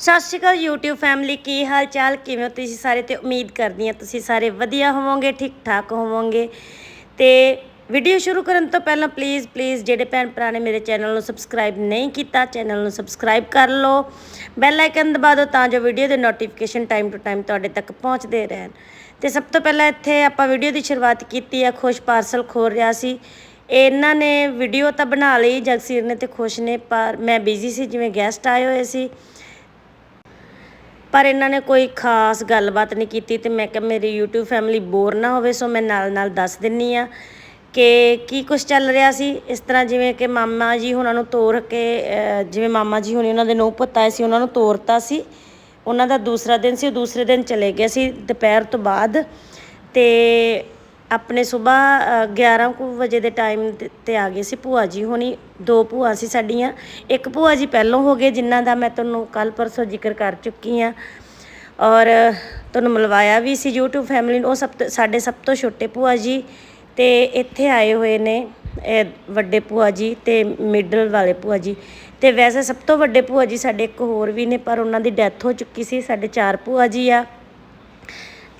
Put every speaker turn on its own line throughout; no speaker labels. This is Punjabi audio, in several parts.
ਸਤਿ ਸ਼੍ਰੀ ਅਕਾਲ YouTube ਫੈਮਿਲੀ ਕੀ ਹਾਲ ਚਾਲ ਕਿਵੇਂ ਹੋ ਤੁਸੀਂ ਸਾਰੇ? ਤੇ ਉਮੀਦ ਕਰਦੀ ਹਾਂ ਤੁਸੀਂ ਸਾਰੇ ਵਧੀਆ ਹੋਵੋਗੇ ਠੀਕ ਠਾਕ ਹੋਵੋਗੇ। ਤੇ ਵੀਡੀਓ ਸ਼ੁਰੂ ਕਰਨ ਤੋਂ ਪਹਿਲਾਂ ਪਲੀਜ਼ ਪਲੀਜ਼ ਜਿਹੜੇ ਭੈਣ ਭਰਾ ਨੇ ਮੇਰੇ ਚੈਨਲ ਨੂੰ ਸਬਸਕ੍ਰਾਈਬ ਨਹੀਂ ਕੀਤਾ ਚੈਨਲ ਨੂੰ ਸਬਸਕ੍ਰਾਈਬ ਕਰ ਲਓ। ਬੈਲ ਆਈਕਨ ਦਬਾ ਦਿਓ ਤਾਂ ਜੋ ਵੀਡੀਓ ਦੇ ਨੋਟੀਫਿਕੇਸ਼ਨ ਟਾਈਮ ਟੂ ਟਾਈਮ ਤੁਹਾਡੇ ਤੱਕ ਪਹੁੰਚਦੇ ਰਹਿਣ। ਤੇ ਸਭ ਤੋਂ ਪਹਿਲਾਂ ਇੱਥੇ ਆਪਾਂ ਵੀਡੀਓ ਦੀ ਸ਼ੁਰੂਆਤ ਕੀਤੀ ਆ ਖੁਸ਼ ਪਾਰਸਲ ਖੋਲ ਰਿਹਾ ਸੀ। ਇਹਨਾਂ ਨੇ ਵੀਡੀਓ ਤਾਂ ਬਣਾ ਲਈ, ਜਗਸੀਰ ਨੇ ਤੇ ਖੁਸ਼ ਨੇ, ਪਰ ਮੈਂ ਬਿਜ਼ੀ ਸੀ, ਜਿਵੇਂ ਗੈਸਟ ਆਏ ਹੋਏ ਸੀ। ਪਰ ਇਹਨਾਂ ਨੇ ਕੋਈ ਖਾਸ ਗੱਲਬਾਤ ਨਹੀਂ ਕੀਤੀ ਤੇ ਮੈਂ ਕਿਹਾ ਮੇਰੀ YouTube ਫੈਮਿਲੀ ਬੋਰ ਨਾ ਹੋਵੇ ਸੋ ਮੈਂ ਨਾਲ ਨਾਲ ਦੱਸ ਦਿੰਨੀ ਆ ਕਿ ਕੀ ਕੁਝ ਚੱਲ ਰਿਹਾ ਸੀ। ਇਸ ਤਰ੍ਹਾਂ ਜਿਵੇਂ ਕਿ ਮਾਮਾ ਜੀ ਉਹਨਾਂ ਨੂੰ ਤੋਰ ਕੇ ਜਿਵੇਂ ਮਾਮਾ ਜੀ ਹੁਣੀ ਉਹਨਾਂ ਦੇ ਨੌ ਪੁੱਤ ਆਏ ਸੀ, ਉਹਨਾਂ ਨੂੰ ਤੋਰਤਾ ਸੀ। ਉਹਨਾਂ ਦਾ ਦੂਸਰਾ ਦਿਨ ਸੀ, ਉਹ ਦੂਸਰੇ ਦਿਨ ਚਲੇ ਗਏ ਸੀ ਦੁਪਹਿਰ ਤੋਂ ਬਾਅਦ। ਤੇ ਆਪਣੇ ਸਵੇਰ 11 ਕੁ ਵਜੇ ਦੇ ਟਾਈਮ ਤੇ ਆ ਗਏ ਸੀ ਭੂਆ ਜੀ। ਹੋਣੀ ਦੋ ਭੂਆ ਸੀ ਸਾਡੀਆਂ। ਇੱਕ ਭੂਆ ਜੀ ਪਹਿਲੋਂ ਹੋ ਗਏ, ਜਿਨ੍ਹਾਂ ਦਾ ਮੈਂ ਤੁਹਾਨੂੰ ਕੱਲ ਪਰਸੋਂ ਜ਼ਿਕਰ ਕਰ ਚੁੱਕੀ ਆ ਔਰ ਤੁਹਾਨੂੰ ਮਿਲਵਾਇਆ ਵੀ ਸੀ YouTube ਫੈਮਿਲੀ ਨੂੰ। ਉਹ ਸਭ ਤੋਂ, ਸਾਡੇ ਸਭ ਤੋਂ ਛੋਟੇ ਭੂਆ ਜੀ ਤੇ ਇੱਥੇ ਆਏ ਹੋਏ ਨੇ ਵੱਡੇ ਭੂਆ ਜੀ ਤੇ ਮਿਡਲ ਵਾਲੇ ਭੂਆ ਜੀ। ਤੇ ਵੈਸੇ ਸਭ ਤੋਂ ਵੱਡੇ ਭੂਆ ਜੀ ਸਾਡੇ ਇੱਕ ਹੋਰ ਵੀ ਨੇ, ਪਰ ਉਹਨਾਂ ਦੀ ਡੈਥ ਹੋ ਚੁੱਕੀ ਸੀ। ਸਾਡੇ ਚਾਰ ਭੂਆ ਜੀ ਆ।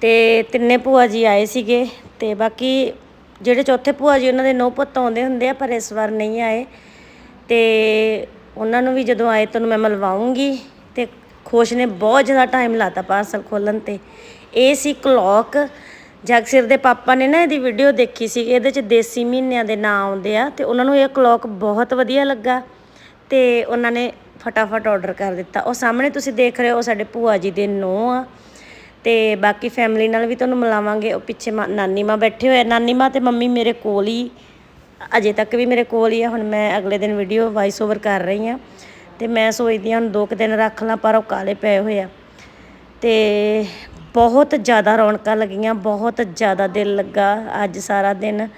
ਤੇ ਤਿੰਨੇ ਭੂਆ ਜੀ ਆਏ ਸੀਗੇ ਤੇ ਬਾਕੀ ਜਿਹੜੇ ਚੌਥੇ ਭੂਆ ਜੀ, ਉਹਨਾਂ ਦੇ ਨੌ ਪੁੱਤ ਆਉਂਦੇ ਹੁੰਦੇ ਆ, ਪਰ ਇਸ ਵਾਰ ਨਹੀਂ ਆਏ। ਤੇ ਉਹਨਾਂ ਨੂੰ ਵੀ ਜਦੋਂ ਆਏ ਤੁਹਾਨੂੰ ਮੈਂ ਮਿਲਵਾਉਂਗੀ ਤੇ ਖੁਸ਼ ਨੇ ਬਹੁਤ ਜ਼ਿਆਦਾ ਟਾਈਮ ਲਾਤਾ ਪਾਰਸਲ ਖੋਲਣ ਤੇ। ਇਹ ਸੀ ਕਲੌਕ ਜਗਸਿਰ ਦੇ ਪਾਪਾ ਨੇ ਨਾ ਇਹਦੀ ਵੀਡੀਓ ਦੇਖੀ ਸੀ, ਇਹਦੇ ਚ ਦੇਸੀ ਮਹੀਨਿਆਂ ਦੇ ਨਾਂ ਆਉਂਦੇ ਆ ਤੇ ਉਹਨਾਂ ਨੂੰ ਇਹ ਕਲੌਕ ਬਹੁਤ ਵਧੀਆ ਲੱਗਾ ਤੇ ਉਹਨਾਂ ਨੇ ਫਟਾਫਟ ਆਰਡਰ ਕਰ ਦਿੱਤਾ। ਉਹ ਸਾਹਮਣੇ ਤੁਸੀਂ ਦੇਖ ਰਹੇ ਹੋ, ਉਹ ਸਾਡੇ ਭੂਆ ਜੀ ਦੇ ਨੂੰਹ ਆ। ਤੇ ਬਾਕੀ ਫੈਮਿਲੀ ਨਾਲ ਵੀ ਤੁਹਾਨੂੰ ਮਿਲਾਵਾਂਗੇ। ਉਹ ਪਿੱਛੇ ਮਾਂ- ਨਾਨੀ ਮਾਂ ਬੈਠੇ ਹੋਏ ਆ। ਨਾਨੀ ਮਾਂ ਤੇ ਮੰਮੀ ਮੇਰੇ ਕੋਲ ਹੀ ਅਜੇ ਤੱਕ ਵੀ ਮੇਰੇ ਕੋਲ ਹੀ ਆ। ਹੁਣ ਮੈਂ ਅਗਲੇ ਦਿਨ ਵੀਡੀਓ ਵਾਇਸ ਓਵਰ ਕਰ ਰਹੀ ਆ ਤੇ ਮੈਂ ਸੋਚਦੀ ਹਾਂ ਹੁਣ ਦੋ ਕੁ ਦਿਨ ਰੱਖ ਲਾਂ ਪਰ ਉਹ ਕਾਲੇ ਪਏ ਹੋਏ ਆ। ਤੇ ਬਹੁਤ ਜ਼ਿਆਦਾ ਰੌਣਕਾਂ ਲੱਗੀਆਂ ਬਹੁਤ ਜ਼ਿਆਦਾ ਦਿਲ ਲੱਗਾ ਅੱਜ ਸਾਰਾ ਦਿਨ।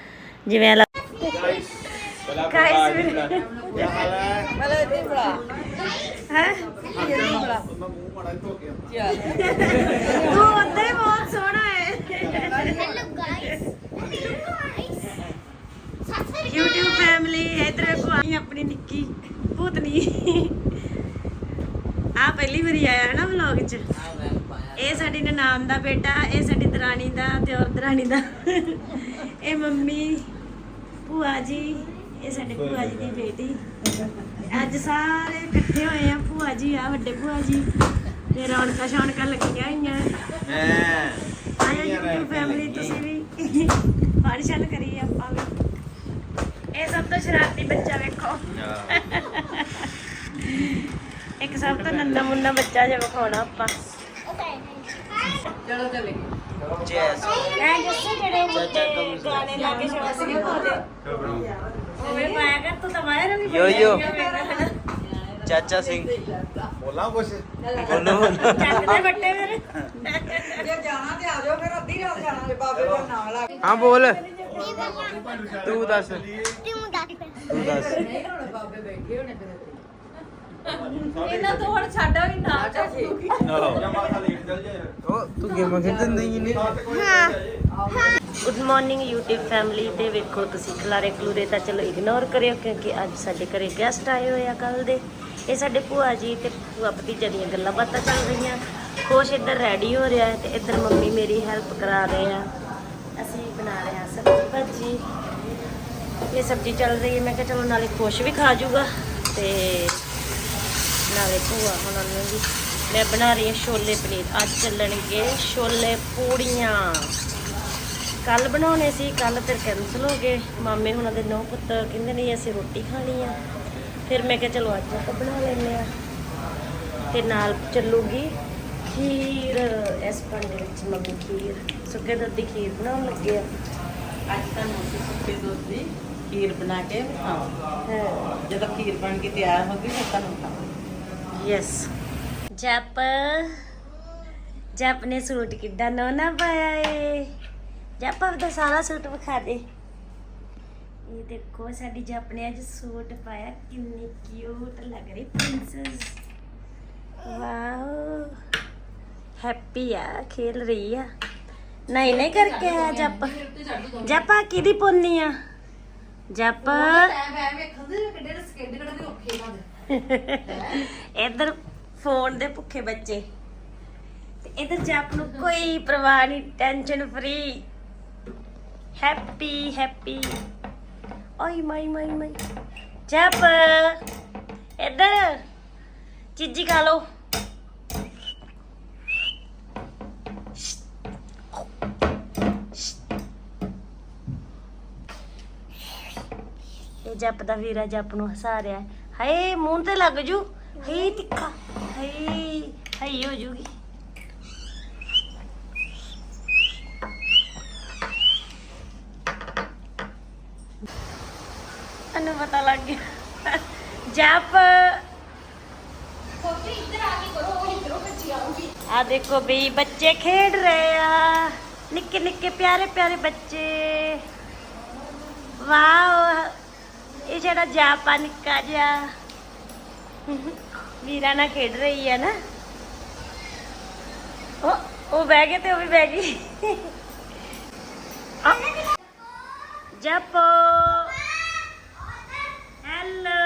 ਜਿਵੇਂ ਐਂ ਲੱਗ- ਹੈਂ? ਤੂੰ ਉੱਦਾਂ ਹੀ ਬਹੁਤ ਸੋਹਣਾ ਹੈ
Hello guys. Hello guys. Sat Sri
YouTube family ਇਧਰ ਵੇਖੋ ਆਈ ਆਪਣੀ ਨਿੱਕੀ ਭੂਤਨੀ। ਆ ਪਹਿਲੀ ਵਾਰੀ ਆਇਆ ਹੈ ਨਾ ਵਲੌਗ 'ਚ ਇਹ ਸਾਡੀ ਨਨਾਣ ਦਾ ਬੇਟਾ ਇਹ ਸਾਡੀ ਦਰਾਣੀ ਦਾ ਤੇ ਔਰ ਦਰਾਣੀ ਦਾ। ਇਹ ਮੰਮੀ ਭੂਆ ਜੀ ਇਹ ਸਾਡੇ ਭੂਆ ਜੀ ਦੀ ਬੇਟੀ। ਅੱਜ ਸਾਰੇ ਇਕੱਠੇ ਹੋਏ ਆ ਭੂਆ ਜੀ ਆ ਵੱਡੇ ਭੂਆ ਜੀ। ਤੇ ਰੌਣਕਾਂ ਸ਼ੌਣਕਾਂ ਲੱਗੀਆਂ ਹੋਈਆਂ। ਆਇਆ YouTube ਫੈਮਿਲੀ ਤੁਸੀਂ ਵੀ। ਫਾਰਸ਼ਲ ਕਰੀ ਇਹ ਸਭ ਤੋਂ ਸ਼ਰਾਰਤੀ ਬੱਚਾ ਵੇਖੋ। ਇੱਕ ਸਭ ਤੋਂ ਨੰਨਾ ਮੁੰਨਾ ਬੱਚਾ ਜਿਹਾ ਵਿਖਾਉਣਾ ਆਪਾਂ। ਮੈਂ ਜਿਸ ਜਿਹੜੇ ਮੁੰਡੇ ਗਾਣੇ ਲਾ ਕੇ ਸ਼ੋਅ ਸੀ ਪਾਉਂਦੇ। ਉਹ ਪਾਇਆ ਕਰ ਤੂੰ ਤਾਂ ਵਾਇਰ ਵੀ
ਯੋ, ਯੋ। ਚਾਚਾ ਸਿੰਘ।
ਬੋਲਾਂ ਕੁਛ?
ਬੋਲੋ।
ਚੱਕਦੇ ਬੱਟੇ ਮੇਰੇ।
ਜੇ ਜਾਣਾ ਤੇ ਆ ਜਾਓ ਫਿਰ ਅੱਧੀ ਰਾਤ ਜਾਣਾ ਜੇ ਬਾਬੇ ਦੇ ਨਾਲ ਆ
ਹਾਂ ਬੋਲ। ਤੂੰ ਦੱਸ।
ਤੂੰ ਦੱਸ।
ਤੂੰ ਦੱਸ।
ਨਹੀਂ ਹੁਣ ਬਾਬੇ ਬੈਠੇ ਹੋਣੇ ਫਿਰ
ਇਹਨਾਂ ਤੋਂ ਹੁਣ ਸਾਡਾ ਵੀ ਨਾਮ ਚੱਲੂਗੀ
ਮਾਥਾ ਲੇਟ ਚੱਲ ਜਾਏ।
ਉਹ ਤੂੰ ਗੇਮਾਂ ਖੇਡਣ ਨਹੀਂ। ਨਹੀਂ
ਗੁੱਡ ਮਾਰਨਿੰਗ YouTube ਫੈਮਿਲੀ ਤੇ ਵੇਖੋ ਤੁਸੀਂ ਖਲਾਰੇ ਖਲੂਰੇ ਤਾਂ ਚਲੋ ਇਗਨੋਰ ਕਰਿਓ ਕਿਉਂਕਿ ਅੱਜ ਸਾਡੇ ਘਰੇ ਗੈਸਟ ਆਏ ਹੋਏ ਆ ਕੱਲ ਦੇ। ਇਹ ਸਾਡੇ ਭੂਆ ਜੀ ਤੇ ਭੂਆ ਭਤੀਜਾ ਦੀਆਂ ਗੱਲਾਂ ਬਾਤਾਂ ਚੱਲ ਰਹੀਆਂ। ਖੁਸ਼ ਇੱਧਰ ਰੈਡੀ ਹੋ ਰਿਹਾ ਤੇ ਇੱਧਰ ਮੰਮੀ ਮੇਰੀ ਹੈਲਪ ਕਰਾ ਰਹੇ ਆ। ਅਸੀਂ ਬਣਾ ਰਹੇ ਹਾਂ ਸਬਜ਼ੀ ਭਾਜੀ। ਇਹ ਸਬਜ਼ੀ ਚੱਲ ਰਹੀ ਹੈ। ਮੈਂ ਕਿਹਾ ਚਲੋ ਨਾਲੇ ਖੁਸ਼ ਵੀ ਖਾ ਜੂਗਾ ਤੇ ਨਾਲੇ ਭੂਆ ਉਹਨਾਂ ਨੂੰ ਵੀ। ਮੈਂ ਬਣਾ ਰਹੀ ਹਾਂ ਛੋਲੇ ਪਨੀਰ। ਅੱਜ ਚੱਲਣਗੇ ਛੋਲੇ ਪੂੜੀਆਂ। ਕੱਲ ਬਣਾਉਣੇ ਸੀ, ਕੱਲ ਫਿਰ ਕੈਂਸਲ ਹੋ ਗਏ। ਮਾਮੇ ਹੁਣਾਂ ਦੇ ਨੌ ਪੁੱਤ ਕਹਿੰਦੇ ਨਹੀਂ ਅਸੀਂ ਰੋਟੀ ਖਾਣੀ ਆ। ਫਿਰ ਮੈਂ ਕਿਹਾ ਚਲੋ ਅੱਜ ਆਪਾਂ ਬਣਾ ਲੈਂਦੇ ਆ ਤੇ ਨਾਲ ਚੱਲੂਗੀ ਖੀਰ ਇਸ ਭਾਂਡੇ ਵਿੱਚ ਮੰਮੀ ਖੀਰ ਸੁੱਕੇ ਦੁੱਧ ਦੀ ਖੀਰ ਬਣਾਉਣ ਲੱਗੇ ਆ।
ਅੱਜ ਤਾਂ ਮੋਟੀ ਸੁੱਕੇ ਦੁੱਧ ਦੀ ਖੀਰ ਬਣਾ ਕੇ ਖਾਓ
ਹਾਂ।
ਜਦੋਂ ਖੀਰ ਬਣ ਕੇ ਤਿਆਰ ਹੋ ਗਈ ਫਿਰ ਤੁਹਾਨੂੰ ਖਾਓ
ਯੈਸ ਜਪ ਜਪ ਨੇ ਸੂਟ ਕਿੱਡਾ ਨੋਨਾ ਪਾਇਆ ਏ। ਜਪ ਆਪਦਾ ਸਾਰਾ ਸੂਟ ਵਿਖਾ ਦੇ। ਇਹ ਦੇਖੋ ਸਾਡੀ ਜਪ ਨੇ ਅੱਜ ਸੂਟ ਪਾਇਆ। ਕਿੰਨੀ ਕਿਊਟ ਲੱਗ ਰਹੀ ਪ੍ਰਿੰਸੈਸ ਵਾਓ। ਹੈਪੀ ਆ ਖੇਲ ਰਹੀ ਆ। ਨਹੀਂ ਨਹੀਂ ਕਰਕੇ ਆ ਜਪ। ਜਪ ਆ ਕਿਹਦੀ ਪੁੰਨੀ ਆ? ਜਪ। ਇੱਧਰ ਫੋਨ ਦੇ ਭੁੱਖੇ ਬੱਚੇ। ਤੇ ਇਧਰ ਜਪ ਨੂੰ ਕੋਈ ਪਰਵਾਹ ਨਹੀਂ ਟੈਨਸ਼ਨ ਫਰੀ ਹੈਪੀ ਹੈਪੀ ਓਏ ਮਾਈ ਮਾਈ ਮਾਈ। ਜਪ। ਇਧਰ ਚੀਜੀ ਖਾ ਲੋ ਇਹ ਜੱਪ ਦਾ ਵੀਰਾ ਜੱਪ ਨੂੰ ਹਸਾ ਰਿਹਾ ਹੈ। ਹਾਏ ਮੂੰਹ ਤੇ ਲੱਗ ਜੂ। ਹਾਏ ਤਿੱਖਾ। ਹਾਏ ਹਾਏ ਹੋ ਜੂਗੀ। ਅਨੂੰ ਪਤਾ ਲੱਗ ਗਿਆ। ਜੱਪ।
ਕੋਪੀ ਇੱਧਰ ਆ ਕੇ ਕਰੋ ਉਹ ਇਧਰੋਂ ਬੱਚੀ ਆਉਗੀ
ਆ ਦੇਖੋ ਵੀ ਬੱਚੇ ਖੇਡ ਰਹੇ ਆ। ਨਿੱਕੇ ਨਿੱਕੇ ਪਿਆਰੇ ਪਿਆਰੇ ਬੱਚੇ। ਵਾਓ। ਇਹ ਜਿਹੜਾ ਜਾਪਾ ਨਿੱਕਾ ਜਿਹਾ ਵੀਰਾ ਨਾਲ ਖੇਡ ਰਹੀ ਹੈ ਨਾ, ਉਹ ਉਹ ਬਹਿ ਗਏ ਤੇ ਉਹ ਵੀ ਬਹਿ ਗਈ। ਜਾਪੋ। ਹੈਲੋ।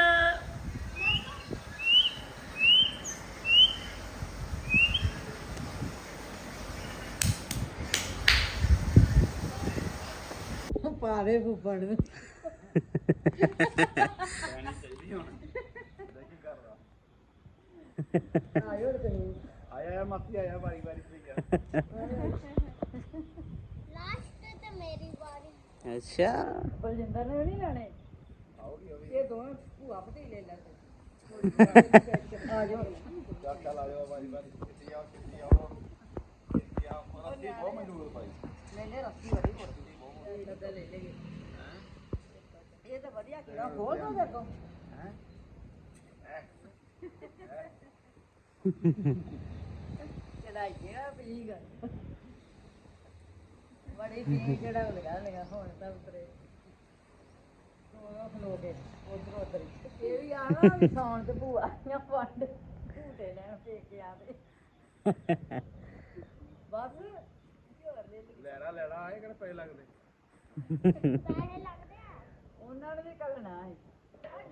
ਪਾਵੇ ਫੁੱਫੜ ਨੂੰ
ਆਇਆ ਮਾਸੀ ਆਇਆ ਵਾਰੀ ਵਾਰੀ ਸਹੀ ਆ
ਲਾਸਟ ਤੇ ਮੇਰੀ ਵਾਰੀ
ਅੱਛਾ।
ਬਲਜਿੰਦਰ ਨੇ ਨਹੀਂ ਲੈਣੇ? ਇਹ ਦੋਵੇਂ ਭੂਆ ਭਤੀਲੇ ਲੈ ਆ ਜਾਓ
ਚੱਲ ਚੱਲ ਆ ਜਾਓ। ਵਾਰੀ ਵਾਰੀ ਕਿੱਥੇ ਆ ਕਿੱਥੇ ਆਓ ਕਿੱਥੇ ਆ ਮਰਦੀ ਬਹੁਤ ਮਜ਼ਦੂਰ ਭਾਈ
ਮੈਨੇ ਰੱਖੀ ਬੜੀ ਮੋਟੀ ਬਹੁਤ ਲੱਗਾ ਲੈ ਤਾਂ ਵਧੀਆ ਕਿਹੜਾ ਖੋਲ ਦੋ ਦੇਖੋ ਚੜਾਈ ਜਿਹੜਾ ਪੀਗਾ ਬੜੀ ਪੀ ਜਿਹੜਾ ਲਗਾ ਲਗਾ ਹੁਣ ਤਾਂ ਉਤਰੇ। ਉਹ ਖਲੋ ਕੇ ਉਧਰ ਉਧਰ। ਇਹ ਵੀ ਆਣਾ ਵੀ ਸੌਣ ਤੇ ਭੂਆ ਆਂ ਫੰਡ ਝੂਟੇ ਲੈਣ ਫੇਕ ਕੇ ਆਵੇ ਬਸ।
ਲੈਣਾ ਲੈਣਾ ਆਏ ਕਿਹੜੇ ਪੈ ਲੱਗਦੇ?
ਪੈਸੇ ਲੱਗਦੇ ਆ
ਨੇ ਵੀ ਕਰਨਾ ਹੈ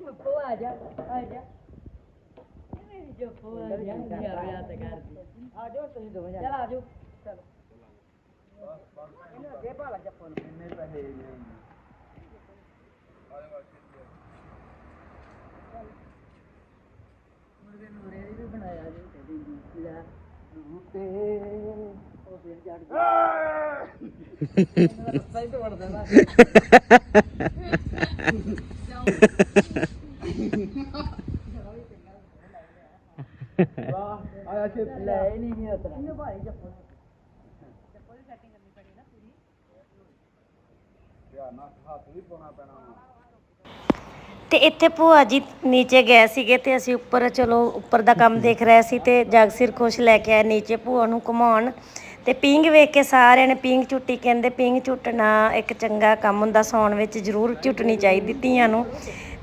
ਜੱਪੋ ਆ ਜਾ ਆ ਜਾ। ਮੇਰੀ ਜੱਪੋ ਆ ਜਾ ਯਾਰ ਯਾਰ ਤੇ ਕਰਦੀ ਆ ਜਾਓ ਤੁਸੀਂ ਦੋਵੇਂ ਚਲ ਆ ਜਾਓ। ਚਲੋ। ਇਹਨੂੰ ਅੱਗੇ ਭਾਲਾ ਜੱਪੋ ਨੂੰ।
ਕਿੰਨੇ ਪੈਸੇ ਨੇ ਆਲੇ ਵਾਸਤੇ
ਮੁਰਗੇ ਨੂੰ ਰੇੜੀ ਵੀ ਬਣਾਇਆ ਜੀ ਤੇ ਦੀ ਲੈ। ਤੇ ਉਹ ਫਿਰ ਜੜ ਗਿਆ। ਦਾ ਰਸਤਾ ਹੀ ਤੋੜ ਦੇਣਾ।
ਵਾਹ ਆਇਆ ਛੇ
ਲੈ ਹੀ ਨਹੀਂ ਉਤਰਾ ਇਹਨੂੰ ਭਾਰੀ ਜੱਪੋ
ਧਿਆਨ ਨਾਲ ਹੱਥ ਵੀ ਪਾਉਣਾ ਪੈਣਾ
ਤੇ ਇੱਥੇ ਭੂਆ ਜੀ ਨੀਚੇ ਗਏ ਸੀਗੇ ਤੇ ਅਸੀਂ ਉੱਪਰ, ਚਲੋ, ਉੱਪਰ ਦਾ ਕੰਮ ਦੇਖ ਰਹੇ ਸੀ ਤੇ ਜਗਸਿਰ ਖੁਸ਼ ਲੈ ਕੇ ਆਏ ਨੀਚੇ ਭੂਆ ਨੂੰ ਘੁਮਾਉਣ। ਤੇ ਪੀਂਗ ਵੇਖ ਕੇ ਸਾਰਿਆਂ ਨੇ ਪੀਂਗ ਝੁੱਟੀ ਕਹਿੰਦੇ ਪੀਂਗ ਝੁੱਟਣਾ ਇੱਕ ਚੰਗਾ ਕੰਮ ਹੁੰਦਾ ਸੌਣ ਵਿੱਚ ਜ਼ਰੂਰ ਝੁੱਟਣੀ ਚਾਹੀਦੀ ਧੀਆਂ ਨੂੰ।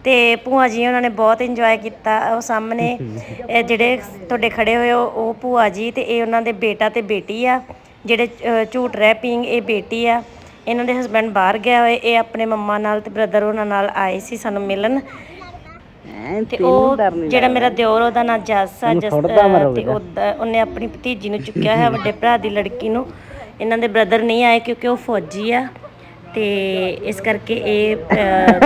ਤੇ ਭੂਆ ਜੀ ਉਹਨਾਂ ਨੇ ਬਹੁਤ ਇੰਜੋਏ ਕੀਤਾ ਉਹ ਸਾਹਮਣੇ ਇਹ ਜਿਹੜੇ ਤੁਹਾਡੇ ਖੜੇ ਹੋਏ ਹੋ ਉਹ ਭੂਆ ਜੀ ਤੇ ਇਹ ਉਹਨਾਂ ਦੇ ਬੇਟਾ ਤੇ ਬੇਟੀ ਆ। ਜਿਹੜੇ ਝੂਟ ਰਹੇ ਪੀਂਗ ਇਹ ਬੇਟੀ ਆ। ਇਹਨਾਂ ਦੇ ਹਸਬੰਡ ਬਾਹਰ ਗਿਆ ਹੋਏ ਇਹ ਆਪਣੇ ਮੰਮਾ ਨਾਲ ਤੇ ਬ੍ਰਦਰ ਉਹਨਾਂ ਨਾਲ ਆਏ ਸੀ ਸਾਨੂੰ ਮਿਲਣ। ਤੇ ਉਹ ਜਿਹੜਾ ਮੇਰਾ ਦਿਓਰ ਉਹਦਾ ਨਾਂ ਜੱਸ ਆ ਜਸ ਤੇ ਉਹਨੇ ਆਪਣੀ ਭਤੀਜੀ ਨੂੰ ਚੁੱਕਿਆ ਹੋਇਆ ਵੱਡੇ ਭਰਾ ਦੀ ਲੜਕੀ ਨੂੰ। ਇਹਨਾਂ ਦੇ ਬ੍ਰਦਰ ਨਹੀਂ ਆਏ ਕਿਉਂਕਿ ਉਹ ਫੌਜੀ ਆ। ਤੇ ਇਸ ਕਰਕੇ ਇਹ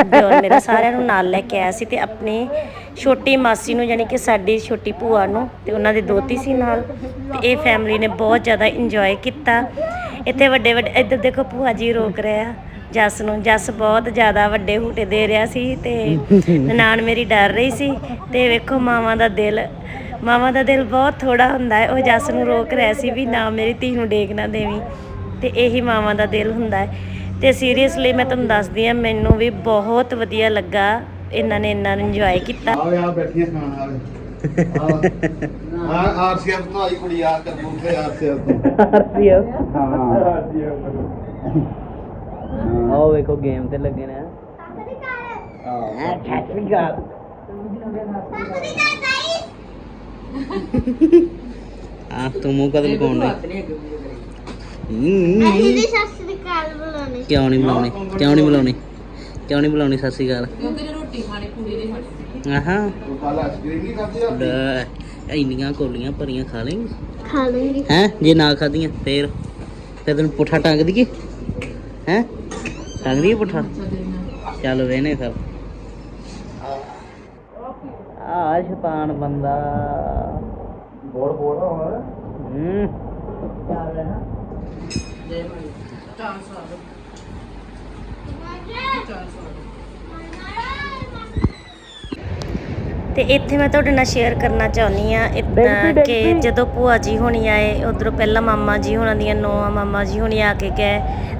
ਦਿਓਰ ਮੇਰਾ ਸਾਰਿਆਂ ਨੂੰ ਨਾਲ ਲੈ ਕੇ ਆਇਆ ਸੀ ਤੇ ਆਪਣੀ ਛੋਟੀ ਮਾਸੀ ਨੂੰ ਯਾਨੀ ਕਿ ਸਾਡੀ ਛੋਟੀ ਭੂਆ ਨੂੰ ਤੇ ਉਹਨਾਂ ਦੀ ਦੋਤੀ ਸੀ ਨਾਲ। ਤੇ ਇਹ ਫੈਮਿਲੀ ਨੇ ਬਹੁਤ ਜ਼ਿਆਦਾ ਇੰਜੋਏ ਕੀਤਾ। ਇੱਥੇ ਵੱਡੇ ਵੱਡੇ ਇੱਧਰ ਦੇਖੋ ਭੂਆ ਜੀ ਰੋਕ ਰਹੇ ਆ। ਜੱਸ ਨੂੰ ਜੱਸ ਬਹੁਤ ਜ਼ਿਆਦਾ ਵੱਡੇ ਹੂਟੇ ਦੇ ਰਿਹਾ ਸੀ ਤੇ ਨਨਾਣ ਮੇਰੀ ਡਰ ਰਹੀ ਸੀ ਤੇ ਵੇਖੋ ਮਾਵਾਂ ਦਾ ਦਿਲ ਮਾਵਾਂ ਦਾ ਦਿਲ ਬਹੁਤ ਥੋੜਾ ਹੁੰਦਾ ਹੈ ਉਹ ਜੱਸ ਨੂੰ ਰੋਕ ਰਿਹਾ ਸੀ ਵੀ ਨਾ ਮੇਰੀ ਧੀ ਨੂੰ ਡੇਗ ਨਾ ਦੇਵੀਂ ਤੇ ਇਹੀ ਮਾਵਾਂ ਦਾ ਦਿਲ ਹੁੰਦਾ ਹੈ। ਤੇ ਸੀਰੀਅਸਲੀ ਮੈਂ ਤੁਹਾਨੂੰ ਦੱਸਦੀ ਆ ਮੈਨੂੰ ਵੀ ਬਹੁਤ ਵਧੀਆ ਲੱਗਾ ਇਹਨਾਂ ਨੇ ਇੰਨਾ ਇੰਜੋਏ ਕੀਤਾ।
ਆਵੇ ਆ ਬੈਠੀਆਂ ਖਾਣ ਵਾਲੇ। ਆ ਆਰਸੀਐਫ ਤੋਂ ਆਈ ਕੁੜੀ ਆ ਕਰਬੂਥੇ ਆਰਸੀਐਫ ਤੋਂ।
ਆਰਸੀਐਫ
ਹਾਂ। ਆਰਸੀਐਫ
ਆਓ ਵੇਖੋ ਗੇਮ ਤੇ ਲੱਗੇ ਨੇ।
ਹਾਂ
ਸਤਿ ਸ਼੍ਰੀ ਅਕਾਲ।
ਸਤਿ ਸ੍ਰੀ ਅਕਾਲ ਗਾਈਸ
ਆ ਤੂੰ ਮੂੰਹ ਕਦ ਲਗਾਉਣ
ਅਸੀਂ ਵੀ ਸਤਿ ਸ੍ਰੀ ਅਕਾਲ ਬੁਲਾਉਣੀ
ਕਿਉਂ ਨਹੀਂ ਬੁਲਾਉਣੀ? ਕਿਉਂ ਨਹੀਂ ਬੁਲਾਉਣੀ? ਕਿਉਂ ਨਹੀਂ ਬੁਲਾਉਣੀ ਸਤਿ ਸ਼੍ਰੀ ਅਕਾਲ?
ਕਿਉਂਕਿ ਜੇ ਰੋਟੀ ਖਾਣੀ ਕੁੜੀ ਦੇ ਖਾਣੀ
ਆਹਾਂ।
ਉਹ ਕੱਲ ਆਈਸਕ੍ਰੀਮ ਨਹੀਂ ਆ
ਇੰਨੀਆਂ ਕੋਲੀਆਂ ਭਰੀਆਂ ਖਾ ਲੇਂਗੀ
ਖਾ ਲੂੰਗੀ।
ਹੈ? ਜੇ ਨਾ ਖਾਧੀਆਂ ਫੇਰ? ਫਿਰ ਤੈਨੂੰ ਪੁੱਠਾ ਟੰਗ ਦਈਏ? ਹੈ? ਦਈਏ ਪੁੱਠਾ? ਚੱਲ ਵੇਨੇ ਫਿਰ ਆ ਸ਼ੈਤਾਨ ਬੰਦਾ।
ਬੋੜ ਬੋੜ ਹੁਣ
ਹੂੰ।
ਤੇ ਇੱਥੇ ਮੈਂ ਤੁਹਾਡੇ ਨਾਲ ਸ਼ੇਅਰ ਕਰਨਾ ਚਾਹੁੰਦੀ ਆ ਇਦਾਂ ਕਿ ਜਦੋਂ ਭੂਆ ਜੀ ਹੋਣੀ ਆਏ ਉਧਰੋਂ ਪਹਿਲਾਂ ਮਾਮਾ ਜੀ ਹੋਣਾ ਦੀਆਂ ਨੌਂ ਮਾਮਾ ਜੀ ਹੋਣੀ ਆ ਕੇ ਗਏ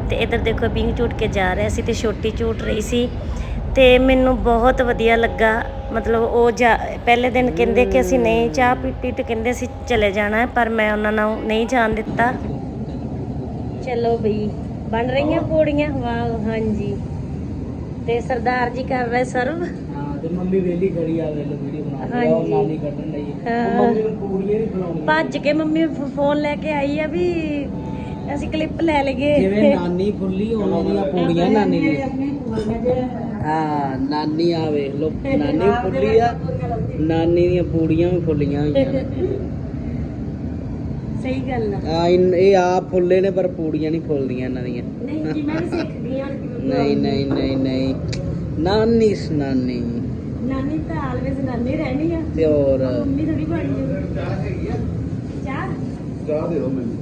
ਤੇ ਇੱਧਰ ਦੇਖੋ ਬਿੰਗ ਝੂਟ ਕੇ ਜਾ ਰਿਹਾ ਸੀ ਤੇ ਛੋਟੀ ਝੂਟ ਰਹੀ ਸੀ ਤੇ ਮੈਨੂੰ ਬਹੁਤ ਵਧੀਆ ਲੱਗਾ। ਮਤਲਬ ਉਹ ਪਹਿਲੇ ਦਿਨ ਕਹਿੰਦੇ ਕਿ ਅਸੀਂ ਨਹੀਂ ਚਾਹ ਪੀਤੀ ਤੇ ਕਹਿੰਦੇ ਅਸੀਂ ਚਲੇ ਜਾਣਾ ਹੈ, ਪਰ ਮੈਂ ਉਹਨਾਂ ਨੂੰ ਨਹੀਂ ਜਾਣ ਦਿੱਤਾ। ਚਲੋ ਬਈ ਬਣ ਰਹੀਆਂ ਪੂੜੀਆਂ? ਵਾਹ ਹਾਂਜੀ। ਤੇ ਸਰਦਾਰ ਜੀ ਕਰ ਰਹੇ ਸਰਵ?
ਹਾਂ ਤੇ ਮੰਮੀ ਵੇਲੀ ਖੜੀ ਆ ਵੇਲੇ ਵੀਡੀਓ ਬਣਾ
ਰਹੀ ਆ, ਉਹ। ਨਾਨੀ
ਕੱਢਣ ਲਈ।
ਹਾਂ। ਮੰਮੀ
ਨੂੰ ਪੂੜੀਆਂ ਨਹੀਂ ਬਣਾਉਣੀਆਂ
ਭੱਜ ਕੇ ਮੰਮੀ ਫੋਨ ਲੈ ਕੇ ਆਈ ਆ ਵੀ ਅਸੀਂ ਕਲਿੱਪ ਲੈ ਲਈਏ।
ਜਿਵੇਂ ਨਾਨੀ ਫੁੱਲੀ ਉਹਨਾਂ ਦੀਆਂ ਪੂੜੀਆਂ ਨਾਨੀ ਦੀ ਹਾਂ ਨਾਨੀ ਆ ਵੇਖ ਲੋ ਨਾਨੀ ਫੁੱਲੀ ਆ ਨਾਨੀ ਦੀਆਂ ਪੂੜੀਆਂ ਵੀ ਫੁੱਲੀਆਂ ਹੋਈਆਂ ਨੇ।
ਸਹੀ ਗੱਲ ਆ।
ਆ ਇਨ- ਇਹ ਆ ਫੁੱਲੇ ਨੇ ਪਰ ਪੂੜੀਆਂ ਨਹੀਂ ਫੁੱਲਦੀਆਂ ਇਹਨਾਂ ਦੀਆਂ।
ਨਹੀਂ ਜੀ ਮੈਂ ਵੀ ਸਿੱਖਦੀ ਹਾਂ
ਨਹੀਂ ਨਹੀਂ ਨਹੀਂ ਨਹੀਂ। ਨਾਨੀ ਸ ਨਾਨੀ।
ਨਾਨੀ ਤਾਂ ਆਲਵੇਜ਼ ਨਾਨੀ ਰਹਿਣੀ ਆ।
ਤੇ ਹੋਰ?
ਮੰਮੀ ਥੋੜੀ ਬਣੀ ਆ
ਚਾਹ ਹੈਗੀ ਆ
ਚਾਹ?
ਚਾਹ ਦੇ ਦਿਓ ਮੈਨੂੰ।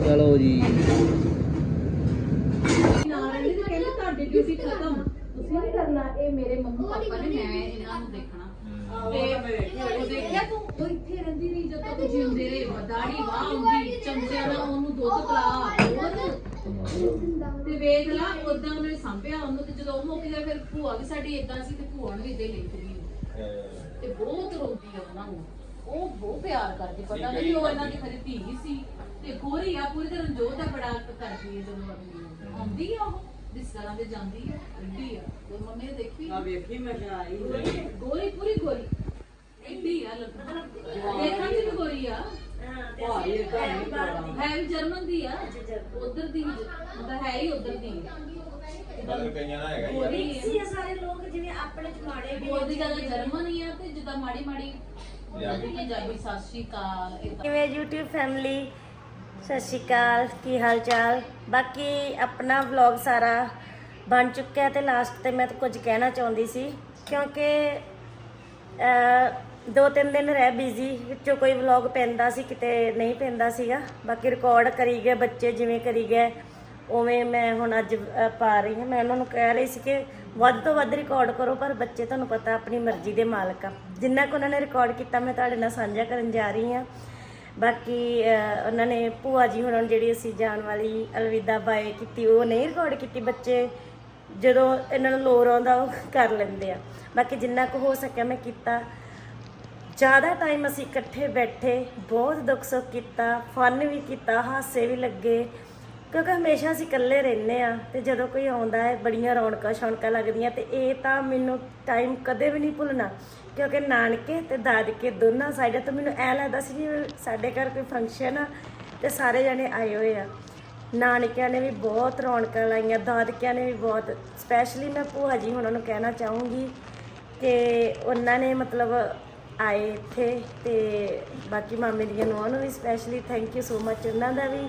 ਚਲੋ ਜੀ।
ਨਾ ਕਹਿੰਦੇ ਤੁਹਾਡੀ ਡਿਊਟੀ ਖਤਮ ਤੁਸੀਂ ਨਹੀਂ ਕਰਨਾ ਇਹ ਮੇਰੇ ਮੰਮੀ ਪਾਪਾ ਨੇ ਮੈਂ ਇਹਨਾਂ ਨੂੰ ਦੇਖਣਾ ਤੇ ਉਹ ਦੇਖਿਆ ਤੂੰ ਉਹ ਇੱਥੇ ਰਹਿੰਦੀ ਨਹੀਂ ਜਦੋਂ ਤੱਕ ਜਿਉਂਦੇ ਰਹੇ ਦਾੜੀ ਵਾਹ ਹੁੰਦੀ ਚਮਚਿਆਂ ਨਾਲ ਉਹਨੂੰ ਦੁੱਧ ਪਿਲਾ ਹੋਰ ਤੇ ਵੇਖ ਲਾ ਉਦਾਂ ਉਹਨੇ ਸੰਭਿਆ ਉਹਨੂੰ ਤੇ ਜਦੋਂ ਉਹ ਮੁੱਕ ਗਿਆ ਫਿਰ ਭੂਆ ਵੀ ਸਾਡੀ ਇਦਾਂ ਸੀ ਤੇ ਭੂਆ ਨੂੰ ਵੀ ਇਦਾਂ ਹੀ ਲਿਖਦੀ ਤੇ ਬਹੁਤ ਰੋਂਦੀ ਆ ਉਹਨਾਂ ਨੂੰ। ਉਹ ਬਹੁਤ ਪਿਆਰ ਕਰਦੀ ਪਤਾ ਨਹੀਂ ਉਹ ਇਹਨਾਂ ਦੀ ਖਰੀ ਧੀ ਸੀ। ਤੇ ਗੋਰੀ ਆ ਪੂਰੀ ਤਰ੍ਹਾਂ ਰਣਜੋਤ ਦਾ ਬੜਾ ਕਰਦੀ ਹੈ ਜਦੋਂ ਆਉਂਦੀ ਆ। ਆਉਂਦੀ ਆ ਉਹ ਰਿਸ਼ਤੇਦਾਰਾਂ ਦੇ ਜਾਂਦੀ ਆ ਰਹਿੰਦੀ ਆ। ਤੇ ਮੰਮੀ ਦੇਖੀ ਆ
ਵੇਖੀ ਮੈਂ ਆਈ
ਗੋਰੀ ਪੂਰੀ ਗੋਰੀ। ਐਡੀ ਆ ਲੱਗਦਾ ਦੇਖਾਂ ਕਿ ਵੀ ਗੋਰੀ ਆ। ਹੈ ਵੀ ਜਰਮਨ ਦੀ ਆ। ਉਧਰ ਦੀ ਮਤਲਬ ਹੈ ਹੀ ਉਧਰ ਦੀ ਗੋਰੀ
ਸੀ ਸਾਰੇ ਲੋਕ ਜਿਵੇਂ ਆਪਣੇ ਚ ਮਾੜੇ
ਬੋਲਦੀ ਜ਼ਿਆਦਾ ਜਰਮਨ ਹੀ ਆ ਤੇ ਜਿੱਦਾਂ ਮਾੜੀ ਮਾੜੀ ਪੰਜਾਬੀ ਸਤਿ ਸ਼੍ਰੀ ਅਕਾਲ ਏਦਾਂ।
ਕਿਵੇਂ YouTube ਫੈਮਿਲੀ ਸਤਿ ਸ਼੍ਰੀ ਅਕਾਲ ਕੀ ਹਾਲ ਚਾਲ ਬਾਕੀ ਆਪਣਾ ਵਲੌਗ ਸਾਰਾ ਬਣ ਚੁੱਕਿਆ ਤੇ ਲਾਸਟ ਤੇ ਮੈਂ ਤਾਂ ਕੁਝ ਕਹਿਣਾ ਚਾਹੁੰਦੀ ਸੀ ਕਿਉਂਕਿ ਅਹ, ਦੋ ਤਿੰਨ ਦਿਨ ਰਹਿ ਬਿਜ਼ੀ ਵਿੱਚੋਂ ਕੋਈ ਵਲੌਗ ਪੈਂਦਾ ਸੀ ਕਿਤੇ ਨਹੀਂ ਪੈਂਦਾ ਸੀਗਾ। ਬਾਕੀ ਰਿਕਾਰਡ ਕਰੀ ਗਏ ਬੱਚੇ ਜਿਵੇਂ ਕਰੀ ਗਏ। ਉਵੇਂ ਮੈਂ ਹੁਣ ਅੱਜ ਅਹ, ਪਾ ਰਹੀ ਹਾਂ। ਮੈਂ ਉਹਨਾਂ ਨੂੰ ਕਹਿ ਰਹੀ ਸੀ ਕਿ ਵੱਧ ਤੋਂ ਵੱਧ ਰਿਕਾਰਡ ਕਰੋ ਪਰ ਬੱਚੇ ਤੁਹਾਨੂੰ ਪਤਾ ਆਪਣੀ ਮਰਜ਼ੀ ਦੇ ਮਾਲਕ ਆ। ਜਿੰਨਾ ਕੁ ਉਹਨਾਂ ਨੇ ਰਿਕਾਰਡ ਕੀਤਾ ਮੈਂ ਤੁਹਾਡੇ ਨਾਲ ਸਾਂਝਾ ਕਰਨ ਜਾ ਰਹੀ ਹਾਂ। ਬਾਕੀ ਅਹ, ਉਹਨਾਂ ਨੇ ਭੂਆ ਜੀ ਹੋਰਾਂ ਨੂੰ ਜਿਹੜੀ ਅਸੀਂ ਜਾਣ ਵਾਲੀ ਅਲਵਿਦਾ ਬਾਏ ਕੀਤੀ ਉਹ ਨਹੀਂ ਰਿਕਾਰਡ ਕੀਤੀ। ਬੱਚੇ ਜਦੋਂ ਇਹਨਾਂ ਨੂੰ ਲੋਰ ਆਉਂਦਾ ਉਹ ਕਰ ਲੈਂਦੇ ਆ। ਬਾਕੀ ਜਿੰਨਾ ਕੁ ਹੋ ਸਕਿਆ ਮੈਂ ਕੀਤਾ। ਜ਼ਿਆਦਾ ਟਾਈਮ ਅਸੀਂ ਇਕੱਠੇ ਬੈਠੇ ਬਹੁਤ ਦੁੱਖ ਸੁੱਖ ਕੀਤਾ ਫਨ ਵੀ ਕੀਤਾ ਹਾਸੇ ਵੀ ਲੱਗੇ। ਕਿਉਂਕਿ ਹਮੇਸ਼ਾ ਅਸੀਂ ਇਕੱਲੇ ਰਹਿੰਦੇ ਆ ਤੇ ਜਦੋਂ ਕੋਈ ਆਉਂਦਾ ਹੈ, ਬੜੀਆਂ ਰੌਣਕਾਂ ਸ਼ੌਣਕਾਂ ਲੱਗਦੀਆਂ ਤੇ ਇਹ ਤਾਂ ਮੈਨੂੰ ਟਾਈਮ ਕਦੇ ਵੀ ਨਹੀਂ ਭੁੱਲਣਾ। ਕਿਉਂਕਿ ਨਾਨਕੇ ਤੇ ਦਾਦਕੇ ਦੋਨਾਂ ਸਾਈਡਾਂ ਤੋਂ ਮੈਨੂੰ ਐ ਲੱਗਦਾ ਸੀ ਜਿਵੇਂ ਸਾਡੇ ਘਰ ਕੋਈ ਫੰਕਸ਼ਨ ਆ ਤੇ ਸਾਰੇ ਜਣੇ ਆਏ ਹੋਏ ਆ। ਨਾਨਕਿਆਂ ਨੇ ਵੀ ਬਹੁਤ ਰੌਣਕਾਂ ਲਾਈਆਂ, ਦਾਦਕਿਆਂ ਨੇ ਵੀ ਬਹੁਤ ਸਪੈਸ਼ਲੀ ਮੈਂ ਭੂਆ ਜੀ ਉਹਨਾਂ ਨੂੰ ਕਹਿਣਾ ਚਾਹੂੰਗੀ ਕਿ ਉਹਨਾਂ ਨੇ ਮਤਲਬ ਆਏ ਇੱਥੇ ਤੇ ਬਾਕੀ ਮਾਮੇ ਦੀਆਂ ਨੂੰਹਾਂ ਨੂੰ ਵੀ specially thank you so much ਉਹਨਾਂ ਦਾ ਵੀ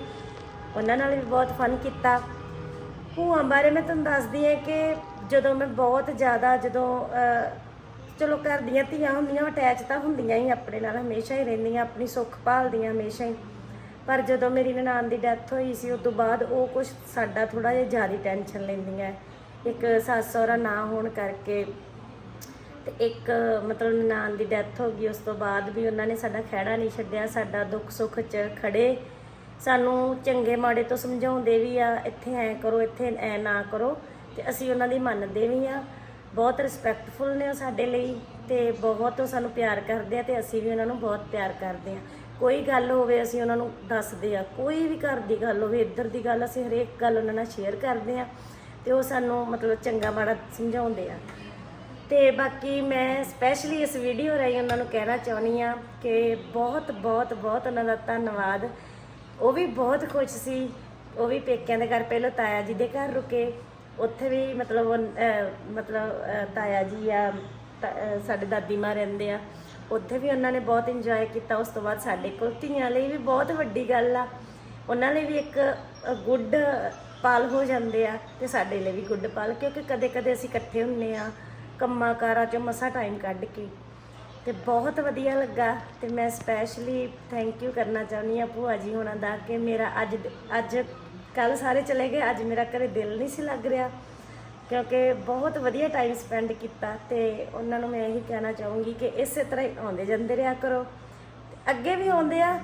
ਉਹਨਾਂ ਨਾਲ ਵੀ ਬਹੁਤ ਫਨ ਕੀਤਾ। ਭੂਆ ਬਾਰੇ ਮੈਂ ਤੁਹਾਨੂੰ ਦੱਸਦੀ ਹਾਂ ਕਿ ਜਦੋਂ ਮੈਂ ਬਹੁਤ ਜ਼ਿਆਦਾ ਜਦੋਂ ਚਲੋ ਘਰ ਦੀਆਂ ਧੀਆਂ ਹੁੰਦੀਆਂ ਅਟੈਚ ਤਾਂ ਹੁੰਦੀਆਂ ਹੀ ਆਪਣੇ ਨਾਲ, ਹਮੇਸ਼ਾ ਹੀ ਰਹਿੰਦੀਆਂ, ਆਪਣੀ ਸੁੱਖ ਭਾਲਦੀਆਂ ਹਮੇਸ਼ਾ ਹੀ। ਪਰ ਜਦੋਂ ਮੇਰੀ ਨਨਾਣ ਦੀ ਡੈਥ ਹੋਈ ਸੀ ਉਸ ਤੋਂ ਬਾਅਦ ਉਹ ਕੁਝ ਸਾਡਾ ਥੋੜਾ ਜਿਹਾ ਜ਼ਿਆਦਾ ਟੈਨਸ਼ਨ ਲੈਂਦੀਆਂ। ਇੱਕ ਸੱਸ ਸਹੁਰਾ ਨਾ ਹੋਣ ਕਰਕੇ ਤੇ ਇੱਕ ਮਤਲਬ ਨਨਾਣ ਦੀ ਡੈਥ ਹੋ ਗਈ, ਉਸ ਤੋਂ ਬਾਅਦ ਵੀ ਉਹਨਾਂ ਨੇ ਸਾਡਾ ਖਹਿੜਾ ਨਹੀਂ ਛੱਡਿਆ, ਸਾਡਾ ਦੁੱਖ ਸੁੱਖ 'ਚ ਖੜੇ ਸਾਨੂੰ ਚੰਗੇ ਮਾੜੇ ਤੋਂ ਸਮਝਾਉਂਦੇ ਵੀ ਆ, ਇੱਥੇ ਐ ਕਰੋ, ਇੱਥੇ ਐ ਨਾ ਕਰੋ ਤੇ ਅਸੀਂ ਉਹਨਾਂ ਦੀ ਮੰਨਦੇ ਵੀ ਆ। ਬਹੁਤ ਰਿਸਪੈਕਟਫੁਲ ਨੇ ਉਹ ਸਾਡੇ ਲਈ ਤੇ ਬਹੁਤ ਉਹ ਸਾਨੂੰ ਪਿਆਰ ਕਰਦੇ ਆ ਤੇ ਅਸੀਂ ਵੀ ਉਹਨਾਂ ਨੂੰ ਬਹੁਤ ਪਿਆਰ ਕਰਦੇ ਆ। ਕੋਈ ਗੱਲ ਹੋਵੇ ਅਸੀਂ ਉਹਨਾਂ ਨੂੰ ਦੱਸਦੇ ਆ, ਕੋਈ ਵੀ ਘਰ ਦੀ ਗੱਲ ਹੋਵੇ, ਇੱਧਰ ਦੀ ਗੱਲ ਅਸੀਂ ਹਰੇਕ ਗੱਲ ਉਹਨਾਂ ਨਾਲ ਸ਼ੇਅਰ ਕਰਦੇ ਆ ਤੇ ਉਹ ਸਾਨੂੰ ਮਤਲਬ ਚੰਗਾ ਮਾੜਾ ਸਮਝਾਉਂਦੇ ਆ। ਤੇ ਬਾਕੀ ਮੈਂ ਸਪੈਸ਼ਲੀ ਇਸ ਵੀਡੀਓ ਰਾਹੀਂ ਉਹਨਾਂ ਨੂੰ ਕਹਿਣਾ ਚਾਹੁੰਦੀ ਆ ਕਿ ਬਹੁਤ ਬਹੁਤ ਬਹੁਤ ਉਹਨਾਂ ਦਾ ਧੰਨਵਾਦ ਉਹ ਵੀ ਬਹੁਤ ਖੁਸ਼ ਸੀ। ਉਹ ਵੀ ਪੇਕਿਆਂ ਦੇ ਘਰ ਪਹਿਲਾਂ ਤਾਇਆ ਜੀ ਦੇ ਘਰ ਰੁਕੇ। ਉੱਥੇ ਵੀ ਮਤਲਬ ਉਹ, ਮਤਲਬ ਤਾਇਆ ਜੀ ਆ ਤਾ- ਅਹ, ਸਾਡੇ ਦਾਦੀ ਮਾਂ ਰਹਿੰਦੇ ਆ। ਉੱਥੇ ਵੀ ਉਹਨਾਂ ਨੇ ਬਹੁਤ ਇੰਜੋਏ ਕੀਤਾ। ਉਸ ਤੋਂ ਬਾਅਦ ਸਾਡੇ ਕੋਲ ਧੀਆਂ ਲਈ ਵੀ ਬਹੁਤ ਵੱਡੀ ਗੱਲ ਆ। ਉਹਨਾਂ ਲਈ ਵੀ ਇੱਕ ਗੁੱਡ ਪਾਲ ਹੋ ਜਾਂਦੇ ਆ ਤੇ ਸਾਡੇ ਲਈ ਵੀ ਗੁੱਡ ਪਾਲ ਕਿਉਂਕਿ ਕਦੇ ਕਦੇ ਅਸੀਂ ਇਕੱਠੇ ਹੁੰਨੇ ਆ ਕੰਮਾਂ ਕਾਰਾਂ ਚੋਂ ਮਸਾ ਟਾਈਮ ਕੱਢ ਕੇ। ਤੇ ਬਹੁਤ ਵਧੀਆ ਲੱਗਾ ਤੇ ਮੈਂ ਸਪੈਸ਼ਲੀ ਥੈਂਕ ਯੂ ਕਰਨਾ ਚਾਹੁੰਦੀ ਆ ਭੂਆ ਜੀ ਹੋਣਾ ਦਾ ਕਿ ਮੇਰਾ ਅੱਜ ਅੱਜ ਕੱਲ ਸਾਰੇ ਚਲੇ ਗਏ, ਅੱਜ ਮੇਰਾ ਘਰੇ ਦਿਲ ਨਹੀਂ ਸੀ ਲੱਗ ਰਿਹਾ ਕਿਉਂਕਿ ਬਹੁਤ ਵਧੀਆ ਟਾਈਮ ਸਪੈਂਡ ਕੀਤਾ ਤੇ ਉਹਨਾਂ ਨੂੰ ਮੈਂ ਇਹੀ ਕਹਿਣਾ ਚਾਹੂੰਗੀ ਕਿ ਇਸੇ ਤਰ੍ਹਾਂ ਹੀ ਆਉਂਦੇ ਜਾਂਦੇ ਰਿਹਾ ਕਰੋ। ਅੱਗੇ ਵੀ ਆਉਂਦੇ ਆ,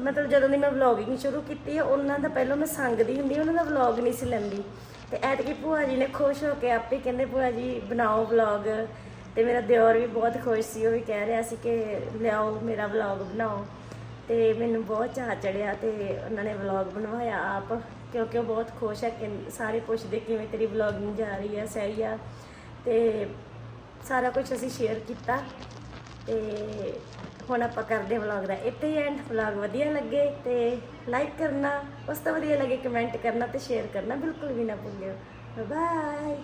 ਮਤਲਬ ਜਦੋਂ ਦੀ ਮੈਂ ਵਲੌਗਿੰਗ ਸ਼ੁਰੂ ਕੀਤੀ ਹੈ ਉਹਨਾਂ ਦਾ ਪਹਿਲਾਂ ਮੈਂ ਸੰਗਦੀ ਹੁੰਦੀ ਉਹਨਾਂ ਦਾ ਵਲੌਗ ਨਹੀਂ ਸੀ ਲੈਂਦੀ। ਤੇ ਐਤਕੀ ਭੂਆ ਜੀ ਨੇ ਖੁਸ਼ ਹੋ ਕੇ ਆਪੇ ਕਹਿੰਦੇ, ਭੂਆ ਜੀ ਬਣਾਓ ਵਲੌਗ ਤੇ ਮੇਰਾ ਦਿਓਰ ਵੀ ਬਹੁਤ ਖੁਸ਼ ਸੀ, ਉਹ ਵੀ ਕਹਿ ਰਿਹਾ ਸੀ ਕਿ ਲਿਆਓ, ਮੇਰਾ ਵਲੌਗ ਬਣਾਓ। ਤੇ ਮੈਨੂੰ ਬਹੁਤ ਚਾਅ ਚੜਿਆ ਤੇ ਉਹਨਾਂ ਨੇ ਵਲੌਗ ਬਣਵਾਇਆ ਆਪ, ਕਿਉਂਕਿ ਉਹ ਬਹੁਤ ਖੁਸ਼ ਹੈ ਕਿ ਸਾਰੇ ਪੁੱਛਦੇ ਕਿਵੇਂ ਤੇਰੀ ਵਲੌਗਿੰਗ ਜਾ ਰਹੀ ਹੈ ਸਹੀ ਆ। ਤੇ ਸਾਰਾ ਕੁਝ ਅਸੀਂ ਸ਼ੇਅਰ ਕੀਤਾ ਤੇ ਹੁਣ ਆਪਾਂ ਕਰਦੇ ਵਲੌਗ ਦਾ। ਇੱਥੇ ਹੀ ਐਂਡ ਵਲੌਗ ਵਧੀਆ ਲੱਗੇ ਤੇ ਲਾਈਕ ਕਰਨਾ, ਉਸ ਤੋਂ ਵਧੀਆ ਲੱਗੇ ਕਮੈਂਟ ਕਰਨਾ ਤੇ ਸ਼ੇਅਰ ਕਰਨਾ, ਬਿਲਕੁਲ ਵੀ ਨਾ ਭੁੱਲਿਓ। ਬਾਏ